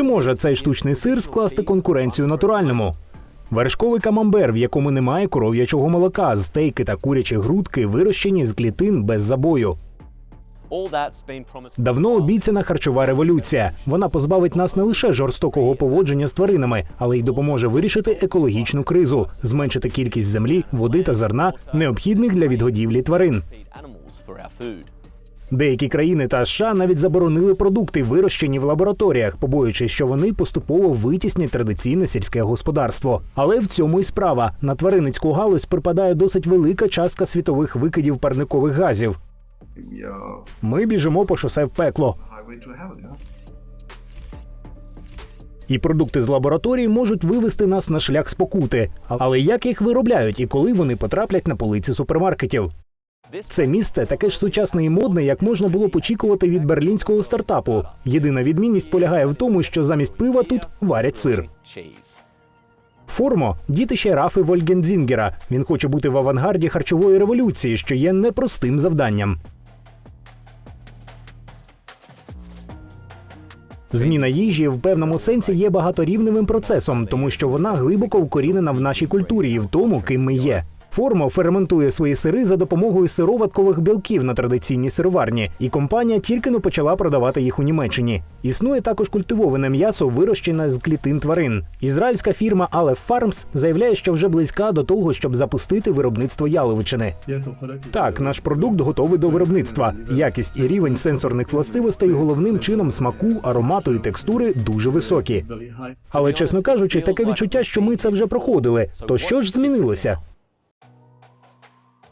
Чи може цей штучний сир скласти конкуренцію натуральному? Вершковий камамбер, в якому немає коров'ячого молока, стейки та курячі грудки вирощені з клітин без забою. Давно обіцяна харчова революція. Вона позбавить нас не лише жорстокого поводження з тваринами, але й допоможе вирішити екологічну кризу, зменшити кількість землі, води та зерна, необхідних для відгодівлі тварин. Деякі країни та США навіть заборонили продукти, вирощені в лабораторіях, побоюючись, що вони поступово витіснять традиційне сільське господарство. Але в цьому і справа на тваринницьку галузь припадає досить велика частка світових викидів парникових газів. Ми біжимо по шосе в пекло. І продукти з лабораторії можуть вивести нас на шлях спокути. Але як їх виробляють і коли вони потраплять на полиці супермаркетів? Це місце таке ж сучасне і модне, як можна було б очікувати від берлінського стартапу. Єдина відмінність полягає в тому, що замість пива тут варять сир. Формо дітище Рафи Вольгензінгера. Він хоче бути в авангарді харчової революції, що є непростим завданням. Зміна їжі в певному сенсі є багаторівневим процесом, тому що вона глибоко вкорінена в нашій культурі і в тому, ким ми є. Формо ферментує свої сири за допомогою сироваткових білків на традиційній сироварні, і компанія тільки но почала продавати їх у Німеччині. Існує також культивоване м'ясо, вирощене з клітин тварин. Ізраїльська фірма Aleph Farms заявляє, що вже близька до того, щоб запустити виробництво яловичини. Так, наш продукт готовий до виробництва. Якість і рівень сенсорних властивостей головним чином смаку, аромату і текстури дуже високі. Але чесно кажучи, таке відчуття, що ми це вже проходили. То що ж змінилося?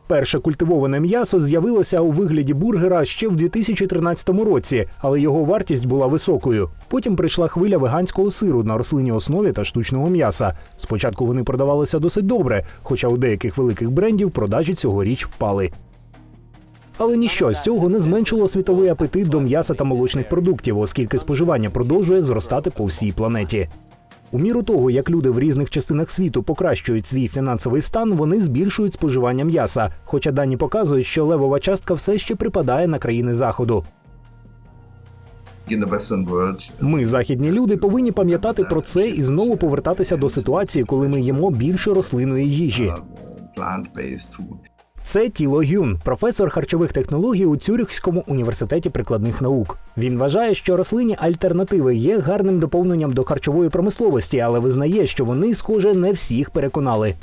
Перше культивоване м'ясо з'явилося у вигляді бургера ще в 2013 році, але його вартість була високою. Потім прийшла хвиля веганського сиру на рослинній основі та штучного м'яса. Спочатку вони продавалися досить добре, хоча у деяких великих брендів продажі цьогоріч впали. Але ніщо з цього не зменшило світовий апетит до м'яса та молочних продуктів, оскільки споживання продовжує зростати по всій планеті. У міру того, як люди в різних частинах світу покращують свій фінансовий стан, вони збільшують споживання м'яса. Хоча дані показують, що левова частка все ще припадає на країни заходу. Ми, західні люди, повинні пам'ятати про це і знову повертатися до ситуації, коли ми їмо більше рослинної їжі. Це Тіло Гюн, професор харчових технологій у Цюрихському університеті прикладних наук. Він вважає, що рослинні альтернативи є гарним доповненням до харчової промисловості, але визнає, що вони, схоже, не всіх переконали.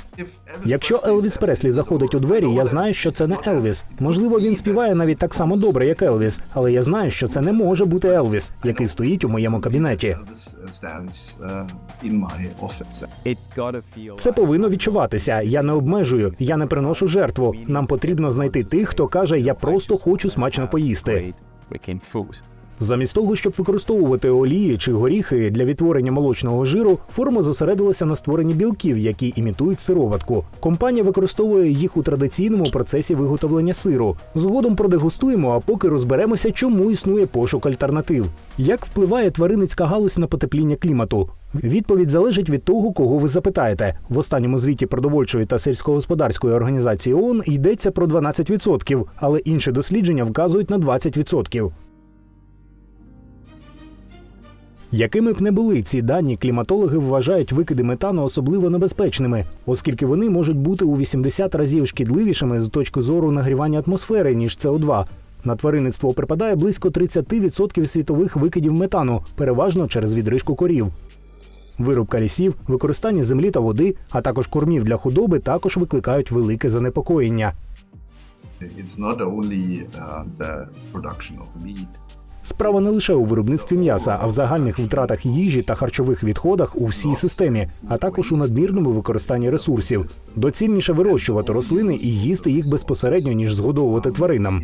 Якщо Елвіс Преслі заходить у двері, я знаю, що це не Елвіс. Можливо, він співає навіть так само добре, як Елвіс, але я знаю, що це не може бути Елвіс, який стоїть у моєму кабінеті. Це повинно відчуватися. Я не обмежую, я не приношу жертву. Нам потрібно знайти тих, хто каже, я просто хочу смачно поїсти. Замість того, щоб використовувати олії чи горіхи для відтворення молочного жиру, форма зосередилася на створенні білків, які імітують сироватку. Компанія використовує їх у традиційному процесі виготовлення сиру. Згодом продегустуємо, а поки розберемося, чому існує пошук альтернатив. Як впливає тваринницька галузь на потепління клімату? Відповідь залежить від того, кого ви запитаєте. В останньому звіті продовольчої та сільськогосподарської організації ООН йдеться про 12%, але інші дослідження вказують на 20%. Якими б не були ці дані, кліматологи вважають викиди метану особливо небезпечними, оскільки вони можуть бути у 80 разів шкідливішими з точки зору нагрівання атмосфери, ніж СО2. На тваринництво припадає близько 30% світових викидів метану, переважно через відрижку корів. Вирубка лісів, використання землі та води, а також кормів для худоби також викликають велике занепокоєння. It's not only uh, the production of meat. Справа не лише у виробництві м'яса, а в загальних втратах їжі та харчових відходах у всій системі, а також у надмірному використанні ресурсів. Доцільніше вирощувати рослини і їсти їх безпосередньо, ніж згодовувати тваринам.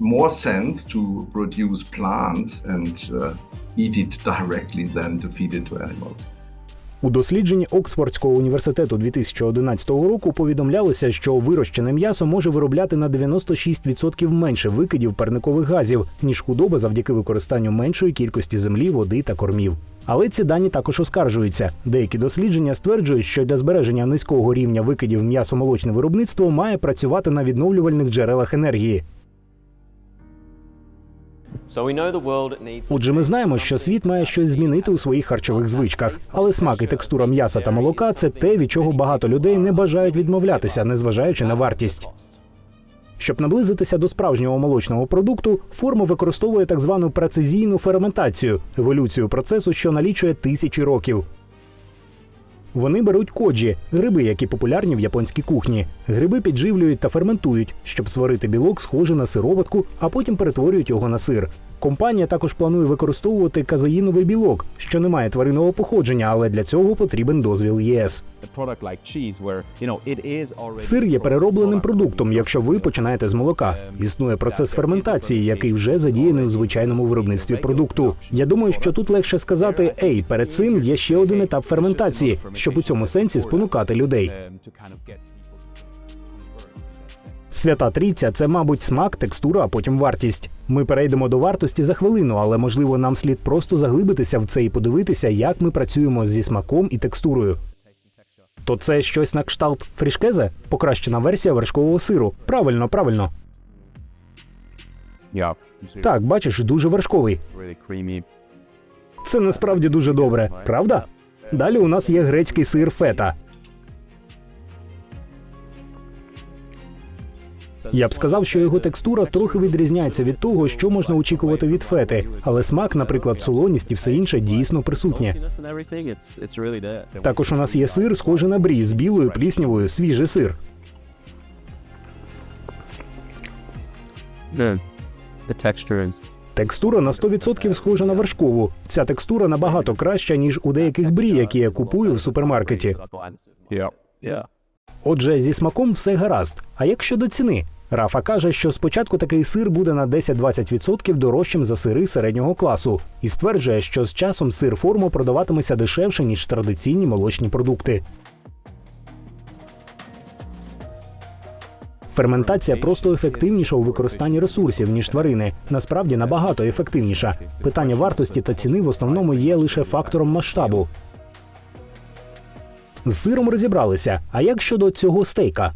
More sense to produce plants and uh, eat it directly than to feed it to animals. У дослідженні Оксфордського університету 2011 року повідомлялося, що вирощене м'ясо може виробляти на 96% менше викидів парникових газів, ніж худоба завдяки використанню меншої кількості землі, води та кормів. Але ці дані також оскаржуються. Деякі дослідження стверджують, що для збереження низького рівня викидів м'ясомолочне виробництво має працювати на відновлювальних джерелах енергії. Отже, ми знаємо, що світ має щось змінити у своїх харчових звичках, але смак і текстура м'яса та молока це те, від чого багато людей не бажають відмовлятися, незважаючи на вартість. Щоб наблизитися до справжнього молочного продукту, форма використовує так звану прецизійну ферментацію еволюцію процесу, що налічує тисячі років. Вони беруть коджі гриби, які популярні в японській кухні. Гриби підживлюють та ферментують, щоб сварити білок, схожий на сироватку, а потім перетворюють його на сир. Компанія також планує використовувати казеїновий білок, що не має тваринного походження, але для цього потрібен дозвіл ЄС. Сир є переробленим продуктом, якщо ви починаєте з молока. Існує процес ферментації, який вже задіяний у звичайному виробництві продукту. Я думаю, що тут легше сказати: ей, перед цим є ще один етап ферментації, щоб у цьому сенсі спонукати людей. Свята трійця це, мабуть, смак, текстура, а потім вартість. Ми перейдемо до вартості за хвилину, але можливо нам слід просто заглибитися в це і подивитися, як ми працюємо зі смаком і текстурою. То це щось на кшталт фрішкезе? Покращена версія вершкового сиру. Правильно, правильно. Yeah. Так, бачиш, дуже вершковий. Це насправді дуже добре, правда? Далі у нас є грецький сир фета. Я б сказав, що його текстура трохи відрізняється від того, що можна очікувати від фети, але смак, наприклад, солоність і все інше дійсно присутнє. Також у нас є сир, схожий на брі з білою пліснявою, свіжий сир. Текстура на 100% схожа на вершкову. Ця текстура набагато краща, ніж у деяких брі, які я купую в супермаркеті. Отже, зі смаком все гаразд. А як щодо ціни? Рафа каже, що спочатку такий сир буде на 10-20% дорожчим за сири середнього класу, і стверджує, що з часом сир форму продаватиметься дешевше, ніж традиційні молочні продукти. Ферментація просто ефективніша у використанні ресурсів, ніж тварини. Насправді набагато ефективніша. Питання вартості та ціни в основному є лише фактором масштабу. З сиром розібралися. А як щодо цього стейка?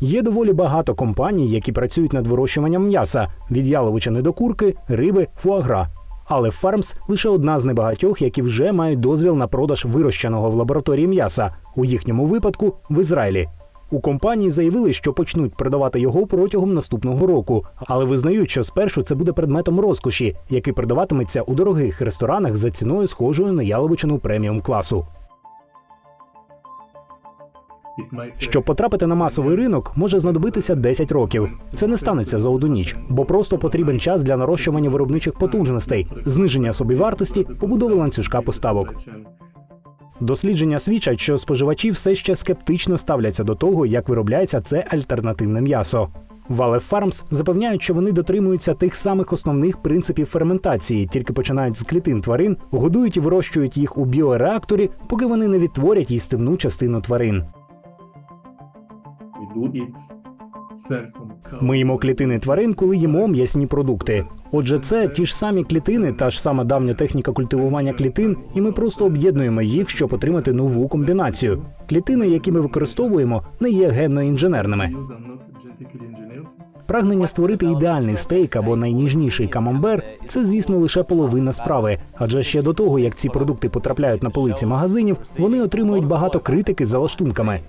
Є доволі багато компаній, які працюють над вирощуванням м'яса від яловичини до курки, риби, фуагра. Але Farms лише одна з небагатьох, які вже мають дозвіл на продаж вирощеного в лабораторії м'яса, у їхньому випадку в Ізраїлі. У компанії заявили, що почнуть продавати його протягом наступного року, але визнають, що спершу це буде предметом розкоші, який продаватиметься у дорогих ресторанах за ціною схожою на яловичину преміум класу. Щоб потрапити на масовий ринок, може знадобитися 10 років. Це не станеться за одну ніч, бо просто потрібен час для нарощування виробничих потужностей, зниження собівартості, побудови ланцюжка поставок. Дослідження свідчать, що споживачі все ще скептично ставляться до того, як виробляється це альтернативне м'ясо. Вале Farms запевняють, що вони дотримуються тих самих основних принципів ферментації, тільки починають з клітин тварин, годують і вирощують їх у біореакторі, поки вони не відтворять їстивну частину тварин. Ми клітини тварин, коли їмо м'ясні продукти. Отже, це ті ж самі клітини, та ж сама давня техніка культивування клітин, і ми просто об'єднуємо їх, щоб отримати нову комбінацію. Клітини, які ми використовуємо, не є генно-інженерними. Прагнення створити ідеальний стейк або найніжніший камамбер це, звісно, лише половина справи. Адже ще до того, як ці продукти потрапляють на полиці магазинів, вони отримують багато критики за лаштунками.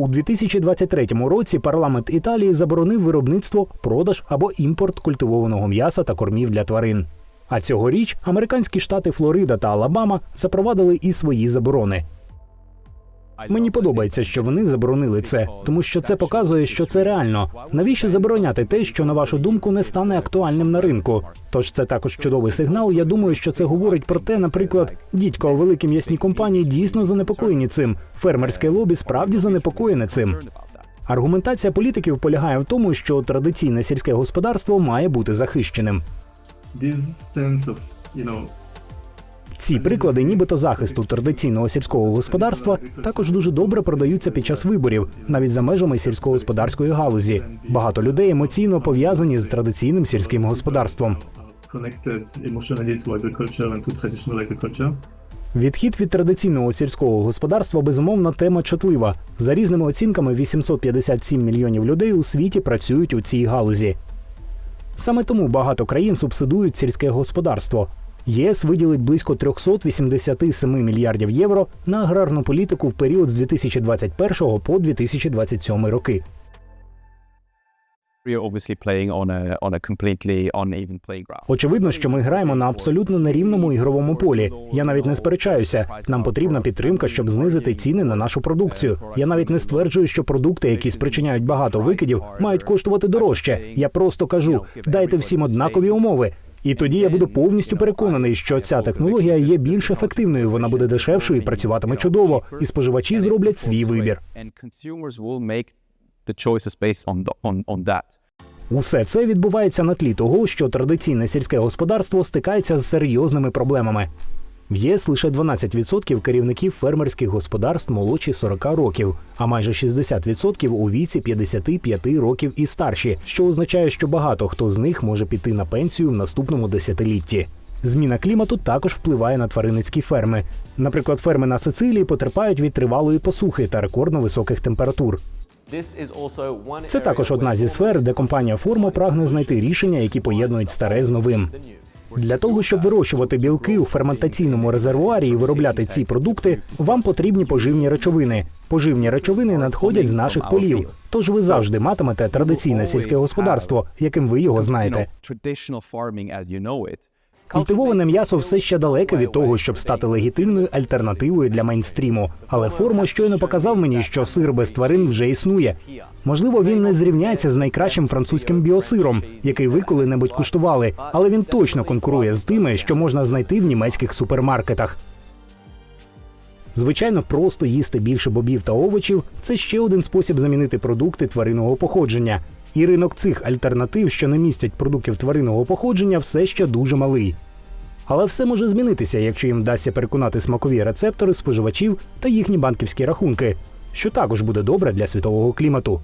У 2023 році парламент Італії заборонив виробництво, продаж або імпорт культивованого м'яса та кормів для тварин. А цьогоріч американські штати Флорида та Алабама запровадили і свої заборони. Мені подобається, що вони заборонили це, тому що це показує, що це реально. Навіщо забороняти те, що на вашу думку не стане актуальним на ринку? Тож це також чудовий сигнал. Я думаю, що це говорить про те, наприклад, дідько, великі м'ясні компанії дійсно занепокоєні цим. Фермерське лобі справді занепокоєне цим. Аргументація політиків полягає в тому, що традиційне сільське господарство має бути захищеним. Ці приклади, нібито захисту традиційного сільського господарства, також дуже добре продаються під час виборів, навіть за межами сільськогосподарської галузі. Багато людей емоційно пов'язані з традиційним сільським господарством. Відхід від традиційного сільського господарства безумовно тема чутлива. За різними оцінками, 857 мільйонів людей у світі працюють у цій галузі. Саме тому багато країн субсидують сільське господарство. ЄС виділить близько 387 мільярдів євро на аграрну політику в період з 2021 по 2027 роки. Очевидно, що ми граємо на абсолютно нерівному ігровому полі. Я навіть не сперечаюся. Нам потрібна підтримка, щоб знизити ціни на нашу продукцію. Я навіть не стверджую, що продукти, які спричиняють багато викидів, мають коштувати дорожче. Я просто кажу: дайте всім однакові умови. І тоді я буду повністю переконаний, що ця технологія є більш ефективною. Вона буде дешевшою і працюватиме чудово. І споживачі зроблять свій вибір. Усе це відбувається на тлі того, що традиційне сільське господарство стикається з серйозними проблемами. В ЄС лише 12% керівників фермерських господарств молодші 40 років, а майже 60% у віці 55 років і старші, що означає, що багато хто з них може піти на пенсію в наступному десятилітті. Зміна клімату також впливає на тваринницькі ферми. Наприклад, ферми на Сицилії потерпають від тривалої посухи та рекордно високих температур. Це також одна зі сфер, де компанія Формо прагне знайти рішення, які поєднують старе з новим. Для того, щоб вирощувати білки у ферментаційному резервуарі і виробляти ці продукти, вам потрібні поживні речовини. Поживні речовини надходять з наших полів. Тож ви завжди матимете традиційне сільське господарство, яким ви його знаєте. Культивоване м'ясо все ще далеке від того, щоб стати легітимною альтернативою для мейнстріму. Але форма щойно показав мені, що сир без тварин вже існує. Можливо, він не зрівняється з найкращим французьким біосиром, який ви коли-небудь куштували, але він точно конкурує з тими, що можна знайти в німецьких супермаркетах. Звичайно, просто їсти більше бобів та овочів це ще один спосіб замінити продукти тваринного походження. І ринок цих альтернатив, що не містять продуктів тваринного походження, все ще дуже малий. Але все може змінитися, якщо їм вдасться переконати смакові рецептори споживачів та їхні банківські рахунки, що також буде добре для світового клімату.